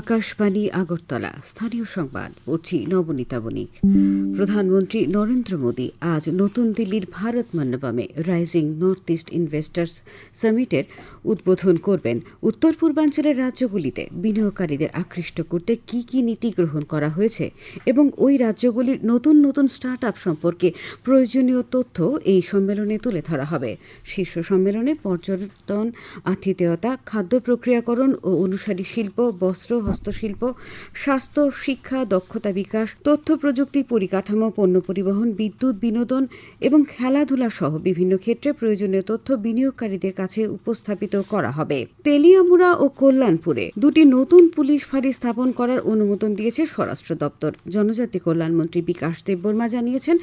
আকাশবাণী আগরতলা। স্থানীয় সংবাদ, পড়ছি নবনীতা বণিক। প্রধানমন্ত্রী নরেন্দ্র মোদী আজ নতুন দিল্লির ভারত মণ্ডপমে রাইজিং নর্থ ইস্ট ইনভেস্টার্স সামিটের উদ্বোধন করবেন। উত্তর পূর্বাঞ্চলের রাজ্যগুলিতে বিনিয়োগকারীদের আকৃষ্ট করতে কি কি নীতি গ্রহণ করা হয়েছে এবং ওই রাজ্যগুলির নতুন নতুন স্টার্ট আপ সম্পর্কে প্রয়োজনীয় তথ্য এই সম্মেলনে তুলে ধরা হবে। শীর্ষ সম্মেলনে পর্যটন, আতিথেয়তা, খাদ্য প্রক্রিয়াকরণ ও অনুসারী শিল্প, বস্ত্র হস্তশিল্প, স্বাস্থ্য, শিক্ষা, দক্ষতা বিকাশ, তথ্য প্রযুক্তি, পরিকাঠামো, পণ্য পরিবহন, বিদ্যুৎ, বিনোদন এবং খেলাধুলা সহ বিভিন্ন ক্ষেত্রে প্রয়োজনীয় তথ্য বিনিয়োগকারীদের কাছে উপস্থাপিত করা হবে। তেলিয়ামুড়া ও কল্যাণপুরে দুটি নতুন পুলিশ ফাঁড়ি স্থাপন করার অনুমোদন দিয়েছে স্বরাষ্ট্র দপ্তর। জনজাতি কল্যাণমন্ত্রী বিকাশ দেববর্মা জানিয়েছেন,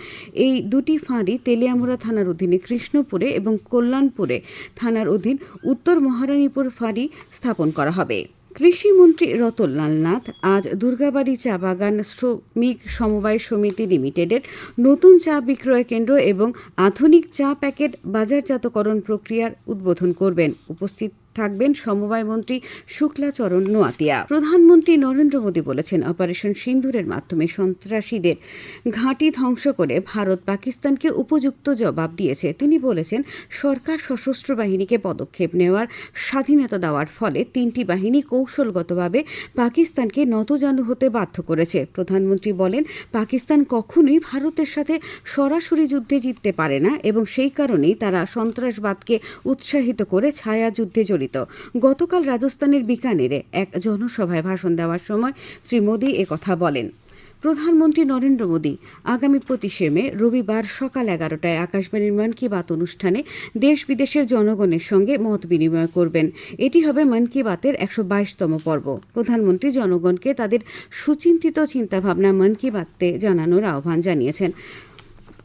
এই দুটি ফাঁড়ি তেলিয়ামুড়া থানার অধীনে কৃষ্ণপুরে এবং কল্যাণপুরে থানার অধীন উত্তর মহারানীপুর ফাঁড়ি স্থাপন করা হবে। কৃষিমন্ত্রী রতনলাল নাথ আজ দুর্গাবাড়ি চা বাগান শ্রমিক সমবায় সমিতি লিমিটেডের নতুন চা বিক্রয় কেন্দ্র এবং আধুনিক চা প্যাকেট বাজারজাতকরণ প্রক্রিয়ার উদ্বোধন করবেন। উপস্থিত থাকবেন সমবায় মন্ত্রী শুক্লাচরণ নোয়াতিয়া। প্রধানমন্ত্রী নরেন্দ্র মোদী বলেছেন, অপারেশন সিন্দুরের মাধ্যমে সন্ত্রাসীদের ঘাঁটি ধ্বংস করে ভারত পাকিস্তানকে উপযুক্ত জবাব দিয়েছে। তিনি বলেছেন, সরকার সশস্ত্র বাহিনীকে পদক্ষেপ নেওয়ার স্বাধীনতা দেওয়ার ফলে তিনটি বাহিনী কৌশলগতভাবে পাকিস্তানকে নতজানু হতে বাধ্য করেছে। প্রধানমন্ত্রী বলেন, পাকিস্তান কখনোই ভারতের সাথে সরাসরি যুদ্ধে জিততে পারে না এবং সেই কারণেই তারা সন্ত্রাসবাদকে উৎসাহিত করে ছায়া যুদ্ধে জড়িত গতকাল রাজস্থানের বিকানেরে এক জনসভায় ভাষণ দেওয়ার সময় শ্রী মোদী কথা বলেন। প্রধানমন্ত্রী নরেন্দ্র মোদী, আগামী পঁচিশে মে, রবিবার সকাল এগারোটায় আকাশবাণীর মন কি বাত অনুষ্ঠানে দেশ বিদেশের জনগণের সঙ্গে মত বিনিময় করবেন। এটি হবে মন কি বাতের একশো বাইশতম পর্ব। প্রধানমন্ত্রী জনগণকে তাদের সুচিন্তিত চিন্তাভাবনা মন কি বাতে জানানোর আহ্বান জানিয়েছেন।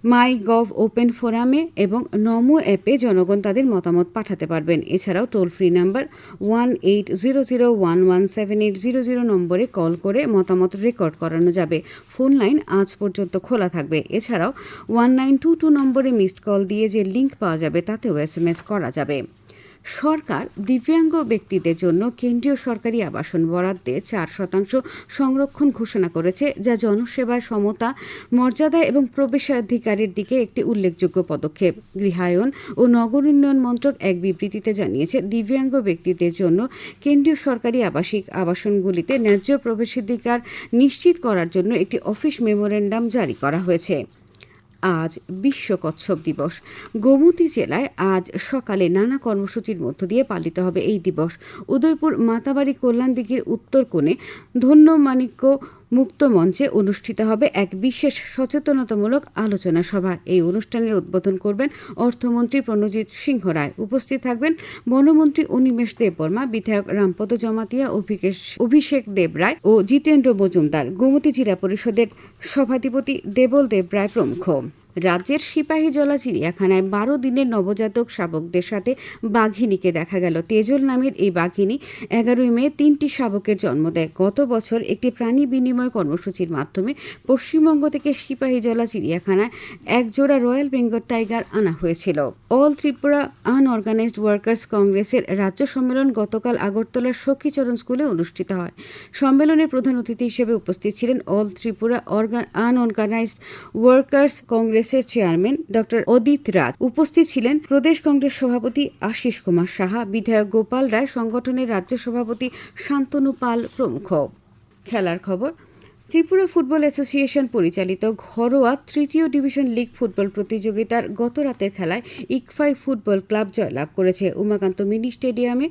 মাই গভ ওপেন ফোরামে এবং নমো অ্যাপে জনগণ তাদের মতামত পাঠাতে পারবেন। এছাড়াও toll free number one eight zero zero one one seven eight zero zero নম্বরে কল করে মতামত রেকর্ড করানো যাবে। ফোন লাইন আজ পর্যন্ত খোলা থাকবে। এছাড়াও ওয়ান নাইন টু টু নম্বরে মিসড কল দিয়ে যে লিঙ্ক পাওয়া যাবে তাতেও এস এম এস করা যাবে। সরকার দিব্যাঙ্গ ব্যক্তিদের জন্য কেন্দ্রীয় সরকারি আবাসন বরাদ্দে চার শতাংশ সংরক্ষণ ঘোষণা করেছে, যা জনসেবায় সমতা, মর্যাদা এবং প্রবেশাধিকারের দিকে একটি উল্লেখযোগ্য পদক্ষেপ। গৃহায়ন ও নগর উন্নয়ন মন্ত্রক এক বিবৃতিতে জানিয়েছে, দিব্যাঙ্গ ব্যক্তিদের জন্য কেন্দ্রীয় সরকারি আবাসিক আবাসনগুলিতে ন্যায্য প্রবেশাধিকার নিশ্চিত করার জন্য একটি অফিস মেমোরেন্ডাম জারি করা হয়েছে। আজ বিশ্ব কচ্ছপ দিবস। গোমতী জেলায় আজ সকালে নানা কর্মসূচির মধ্য দিয়ে পালিত হবে এই দিবস। উদয়পুর মাতাবাড়ি কল্যাণ দিঘির উত্তর কোণে ধন্য মাণিক্য মুক্ত মঞ্চে অনুষ্ঠিত হবে এক বিশেষ সচেতনতামূলক আলোচনা সভা। এই অনুষ্ঠানের উদ্বোধন করবেন অর্থমন্ত্রী প্রণজিৎ সিংহ রায়। উপস্থিত থাকবেন বনমন্ত্রী অনিমেষ দেববর্মা, বিধায়ক রামপদ জমাতিয়া অভিষেক দেব রায় ও জিতেন্দ্র মজুমদার। গোমতী জেলা পরিষদের সভাধিপতি দেবল দেব রায় প্রমুখ। রাজ্যের সিপাহী জলা চিড়িয়াখানায় বারো দিনের নবজাতক শাবকদের সাথে বাঘিনীকে দেখা গেল। তেজল নামের এই বাঘিনী এগারোই মে তিনটি শাবকের জন্ম দেয়। গত বছর একটি প্রাণী বিনিময় কর্মসূচির মাধ্যমে পশ্চিমবঙ্গ থেকে সিপাহী জলা চিড়িয়াখানায় এক জোড়া রয়্যাল বেঙ্গল টাইগার আনা হয়েছিল। অল ত্রিপুরা আনঅর্গানাইজড ওয়ার্কার্স কংগ্রেসের রাজ্য সম্মেলন গতকাল আগরতলার সখীচরণ স্কুলে অনুষ্ঠিত হয়। সম্মেলনে প্রধান অতিথি হিসেবে উপস্থিত ছিলেন all Tripura unorganised workers Congress কংগ্রেসের চেয়ারম্যান ডক্টর অদিত রাজ। উপস্থিত ছিলেন প্রদেশ কংগ্রেস সভাপতি আশিস কুমার সাহা, বিধায়ক গোপাল রায়, সংগঠনের রাজ্য সভাপতি শান্তনু পাল প্রমুখ। খেলার খবর ত্রিপুরা ফুটবল অ্যাসোসিয়েশন পরিচালিত ঘরোয়া তৃতীয় ডিভিশন লিগ ফুটবল প্রতিযোগিতার গত রাতের খেলায় ইকফাই ফুটবল ক্লাব জয়লাভ করেছে। উমাকান্ত মিনি স্টেডিয়ামে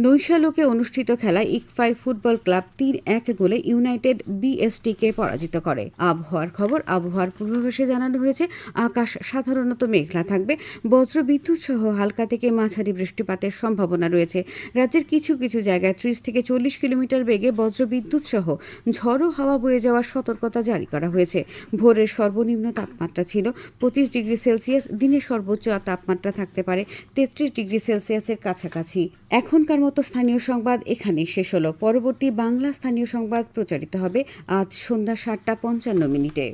নৈশালোকে অনুষ্ঠিত খেলায় ইকফাই ফুটবল ক্লাব তিন এক গোলে ইউনাইটেড বিএসটিকে পরাজিত করে। আবহাওয়ার খবর, আবহাওয়ার পূর্বাভাসে জানানো হয়েছে, আকাশ সাধারণত মেঘলা থাকবে। বজ্র বিদ্যুৎ সহ হালকা থেকে মাঝারি বৃষ্টিপাতের সম্ভাবনা রয়েছে। রাজ্যের কিছু কিছু জায়গায় ত্রিশ থেকে চল্লিশ কিলোমিটার বেগে বজ্র বিদ্যুৎ সহ ঝড়ো হাওয়া বয়ে যাওয়ার সতর্কতা জারি করা হয়েছে। ভোরের সর্বনিম্ন তাপমাত্রা ছিল পঁচিশ ডিগ্রি সেলসিয়াস, দিনের সর্বোচ্চ তাপমাত্রা থাকতে পারে তেত্রিশ ডিগ্রি সেলসিয়াসের কাছাকাছি। এখনকার মতো স্থানীয় সংবাদ এখানেই শেষ হলো। পরবর্তী বাংলা স্থানীয় সংবাদ প্রচারিত হবে আজ সন্ধ্যা সাতটা পঞ্চান্ন মিনিটে।